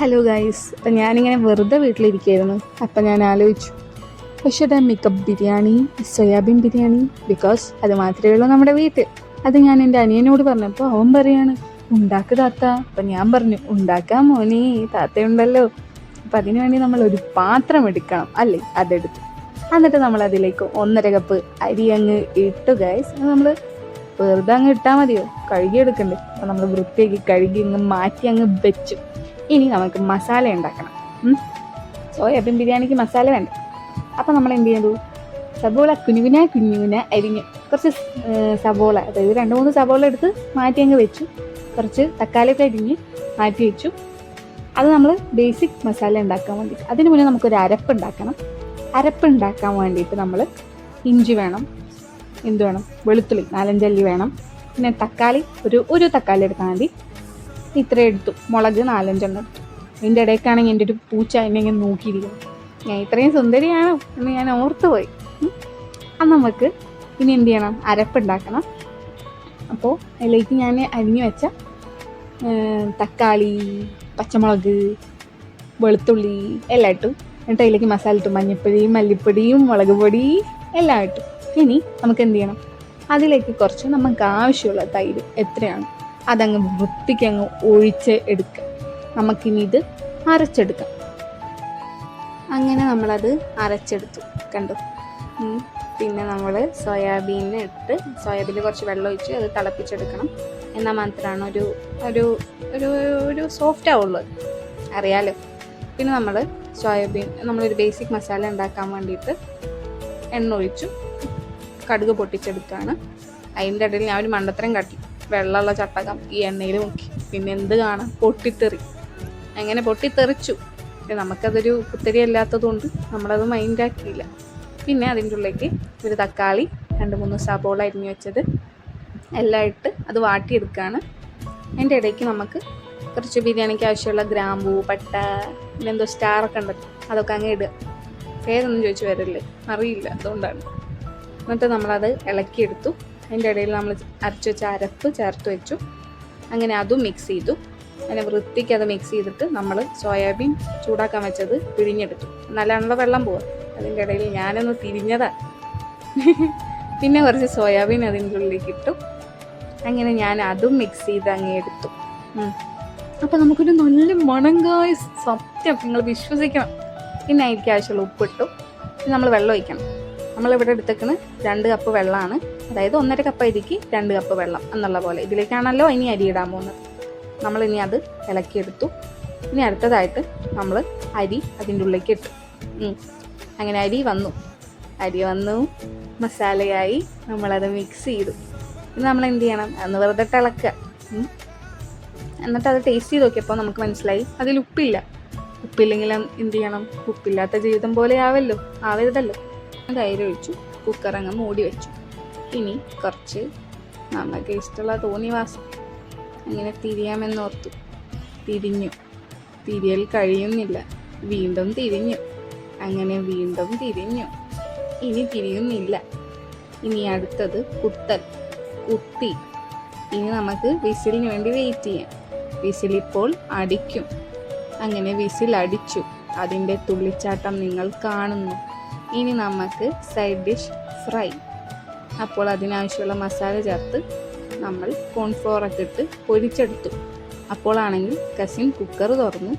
Hello guys ഞാനിങ്ങനെ വെറുതെ വീട്ടിലിരിക്കുകയായിരുന്നു. അപ്പം ഞാൻ ആലോചിച്ചു. പക്ഷേ the മിക്കപ്പ് biryani soya bean biryani because അത് മാത്രമേ ഉള്ളൂ നമ്മുടെ വീട്ടിൽ. അത് ഞാൻ എന്റെ അനിയനോട് പറഞ്ഞപ്പോൾ അവൻ പറയാണ് ഉണ്ടാക്ക് താത്ത. അപ്പം ഞാൻ പറഞ്ഞു ഉണ്ടാക്കാം മോനെ താത്തയുണ്ടല്ലോ. അപ്പം അതിനു വേണ്ടി നമ്മൾ ഒരു പാത്രം എടുക്കണം അല്ലേ? അതെടുത്തു. എന്നിട്ട് നമ്മൾ അതിലേക്ക് ഒന്നര കപ്പ് അരി അങ്ങ് ഇട്ടു ഗൈസ് നമ്മൾ വെറുതെ അങ്ങ് ഇട്ടാൽ മതിയോ? കഴുകിയെടുക്കണ്ടേ. അപ്പം നമ്മൾ വൃത്തിയാക്കി കഴുകി അങ്ങ് മാറ്റി അങ്ങ് വെച്ചു. ഇനി നമുക്ക് മസാല ഉണ്ടാക്കണം. സോയാബീൻ ബിരിയാണിക്ക് മസാല വേണ്ട. അപ്പം നമ്മൾ എന്ത് ചെയ്തു? സബോള കുഞ്ഞുകുന കുഞ്ഞുകുന അരിഞ്ഞ് കുറച്ച് സബോള അതായത് രണ്ട് മൂന്ന് സബോള എടുത്ത് മാറ്റി അങ്ങ് വെച്ചു. കുറച്ച് തക്കാളിയൊക്കെ അരിഞ്ഞ് മാറ്റി വെച്ചു. അത് നമ്മൾ ബേസിക് മസാല ഉണ്ടാക്കാൻ വേണ്ടിയിട്ട്. അതിന് മുന്നേ നമുക്കൊരു അരപ്പ് ഉണ്ടാക്കണം. അരപ്പ് ഉണ്ടാക്കാൻ വേണ്ടിയിട്ട് നമ്മൾ ഇഞ്ചി വേണം എന്ത് വേണം? വെളുത്തുള്ളി നാലഞ്ചല്ലി വേണം. പിന്നെ തക്കാളി ഒരു ഒരു തക്കാളി എടുത്താൽ മതി. ഇത്ര എടുത്തു. മുളക് നാലഞ്ചെണ്ണം എടുത്തു. ഇതിന്റെ ഇടയ്ക്കാണെങ്കിൽ എന്റെ ഒരു പൂച്ച എന്നെ ഇങ്ങനെ നോക്കിയിരിക്കുന്നു ഞാൻ ഇത്രയും സുന്ദരിയാണോ എന്ന് ഞാൻ ഓർത്തു പോയി. അത് നമുക്ക് ഇനി എന്ത് ചെയ്യണം? അരപ്പുണ്ടാക്കണം അപ്പോൾ അതിലേക്ക് ഞാൻ അരിഞ്ഞു വെച്ച തക്കാളി പച്ചമുളക് വെളുത്തുള്ളി എല്ലാം ഇട്ടു. എന്നിട്ട് അതിലേക്ക് മസാല ഇട്ടു. മഞ്ഞപ്പൊടിയും മല്ലിപ്പൊടിയും മുളക് പൊടി എല്ലാം ഇട്ടു. ഇനി നമുക്ക് എന്ത് ചെയ്യണം? അതിലേക്ക് കുറച്ച് നമുക്ക് ആവശ്യമുള്ള തൈര് എത്രയാണ്? അതങ്ങ് വൃത്തിക്ക് അങ്ങ് ഒഴിച്ച് എടുക്കുക. നമുക്കിനി ഇത് അരച്ചെടുക്കാം. അങ്ങനെ നമ്മളത് അരച്ചെടുത്തു. കണ്ടു? പിന്നെ നമ്മൾ സോയാബീൻ ഇട്ട് സോയാബീനിൽ കുറച്ച് വെള്ളം ഒഴിച്ച് അത് തിളപ്പിച്ചെടുക്കണം. എന്നാൽ മാത്രമാണ് ഒരു ഒരു ഒരു ഒരു സോഫ്റ്റ് ആവുള്ളൂ. അറിയാലോ? പിന്നെ നമ്മൾ സോയാബീൻ നമ്മളൊരു ബേസിക് മസാല ഉണ്ടാക്കാൻ വേണ്ടിയിട്ട് എണ്ണ ഒഴിച്ചു. കടുക് പൊട്ടിച്ചെടുക്കുകയാണ് അതിന്റെ ഇടയിൽ ഞാൻ ഒരു മണ്ടത്തരം കാട്ടി. വെള്ളമുള്ള ചട്ടകം ഈ എണ്ണയിൽ മുക്കി. പിന്നെ എന്ത് കാണാം? പൊട്ടിത്തെറി. അങ്ങനെ പൊട്ടിത്തെറിച്ചു? പക്ഷെ നമുക്കതൊരു കുത്തരി അല്ലാത്തതുകൊണ്ട് നമ്മളത് മൈൻഡാക്കിയില്ല പിന്നെ അതിന്റെ ഉള്ളിലേക്ക് ഒരു തക്കാളി രണ്ട് മൂന്ന് സബോള അരിഞ്ഞു വെച്ചത്. എല്ലാം ഇട്ട് അത് വാട്ടിയെടുക്കുകയാണ് അതിന്റെ ഇടയ്ക്ക് നമുക്ക് കുറച്ച് ബിരിയാണിക്ക് ആവശ്യമുള്ള ഗ്രാമ്പൂ പട്ട പിന്നെ എന്തോ സ്റ്റാറൊക്കെ ഉണ്ടല്ലോ അതൊക്കെ അങ്ങ് ഇടുക. പേരൊന്നും ചോദിച്ചു വരല്ലേ? അറിയില്ല. അതുകൊണ്ടാണ്. എന്നിട്ട് നമ്മളത് ഇളക്കിയെടുത്തു. അതിന്റെ ഇടയിൽ നമ്മൾ അരച്ച് വെച്ച അരപ്പ് ചേർത്ത് വെച്ചു. അങ്ങനെ അതും മിക്സ് ചെയ്തു. അങ്ങനെ വൃത്തിക്ക് അത് മിക്സ് ചെയ്തിട്ട് നമ്മൾ സോയാബീൻ ചൂടാക്കാൻ വെച്ചത് പിഴിഞ്ഞെടുത്തു. നല്ലതാണല്ലോ വെള്ളം പോവുക. അതിന്റെ ഇടയിൽ ഞാനൊന്ന് തിരിഞ്ഞതാ. പിന്നെ കുറച്ച് സോയാബീൻ അതിന്റെ ഉള്ളിലേക്ക് ഇട്ടു. അങ്ങനെ ഞാൻ അതും മിക്സ് ചെയ്ത് അങ്ങ് എടുത്തു. അപ്പോൾ അപ്പം നമുക്കൊരു നല്ല മണങ്കായ കായ സത്യം. നിങ്ങൾ വിശ്വസിക്കണം. പിന്നെ അതിലേക്ക് ആവശ്യമുള്ള ഉപ്പിട്ടു. പിന്നെ നമ്മൾ വെള്ളം ഒഴിക്കണം. നമ്മളിവിടെ എടുത്തേക്കുന്ന രണ്ട് കപ്പ് വെള്ളമാണ്. അതായത് ഒന്നര കപ്പ് അരിക്ക് രണ്ട് കപ്പ് വെള്ളം എന്നുള്ള പോലെ. ഇതിലേക്കാണല്ലോ ഇനി അരി ഇടാൻ പോകുന്നത്. നമ്മൾ ഇനി അത് ഇളക്കിയെടുത്തു. ഇനി അടുത്തതായിട്ട് നമ്മൾ അരി അതിന്റെ ഉള്ളിലേക്ക് ഇട്ടു. അങ്ങനെ അരി വന്നു. അരി വന്നു. മസാലയായി നമ്മളത് മിക്സ് ചെയ്തു. ഇനി നമ്മൾ എന്ത് ചെയ്യണം? അന്ന് വെറുതെ ഇളക്കുക എന്നിട്ട് അത് ടേസ്റ്റ് ചെയ്ത് നോക്കിയപ്പോൾ നമുക്ക് മനസ്സിലായി. അതിൽ ഉപ്പില്ല. ഉപ്പില്ലെങ്കിൽ എന്ത് ചെയ്യണം? ഉപ്പില്ലാത്ത ജീവിതം പോലെ ആവല്ലോ. ആവരുതല്ലോ. തൈര് ഒഴിച്ചു. കുക്കർ അങ്ങ് മൂടി വെച്ചു. ഇനി കുറച്ച് നമുക്ക് ഇഷ്ടമുള്ള തോന്നി വാസം അങ്ങനെ തിരിയാമെന്നോർത്തു തിരിഞ്ഞു. തിരിയൽ കഴിയുന്നില്ല. വീണ്ടും തിരിഞ്ഞു. അങ്ങനെ വീണ്ടും തിരിഞ്ഞു. ഇനി തിരിയുന്നില്ല. ഇനി അടുത്തത് കുത്തൽ. കുത്തി. ഇനി നമുക്ക് വിസിലിന് വേണ്ടി വെയിറ്റ് ചെയ്യാം. വിസിൽ ഇപ്പോൾ അടിക്കും. അങ്ങനെ വിസിൽ അടിച്ചു. അതിന്റെ തുള്ളിച്ചാട്ടം നിങ്ങൾ കാണുന്നു. ഇനി നമുക്ക് സൈഡ് ഡിഷ് ഫ്രൈ അപ്പോൾ അതിനാവശ്യമുള്ള മസാല ചേർത്ത് നമ്മൾ കോൺഫ്ലോറൊക്കെ ഇട്ട് പൊരിച്ചെടുത്തു. അപ്പോളാണെങ്കിൽ കസിൻ കുക്കർ തുറന്നു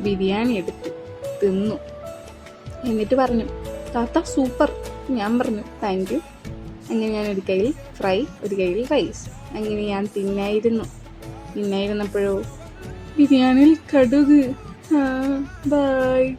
ബിരിയാണി എടുത്തു തിന്നു. എന്നിട്ട് പറഞ്ഞു താത്ത സൂപ്പർ ഞാൻ പറഞ്ഞു താങ്ക് യു അങ്ങനെ ഞാൻ ഒരു കയ്യിൽ ഫ്രൈ ഒരു കയ്യിൽ റൈസ് അങ്ങനെ ഞാൻ തിന്നായിരുന്നു. തിന്നായിരുന്നപ്പോഴോ ബിരിയാണിയിൽ കടുക്. ബൈ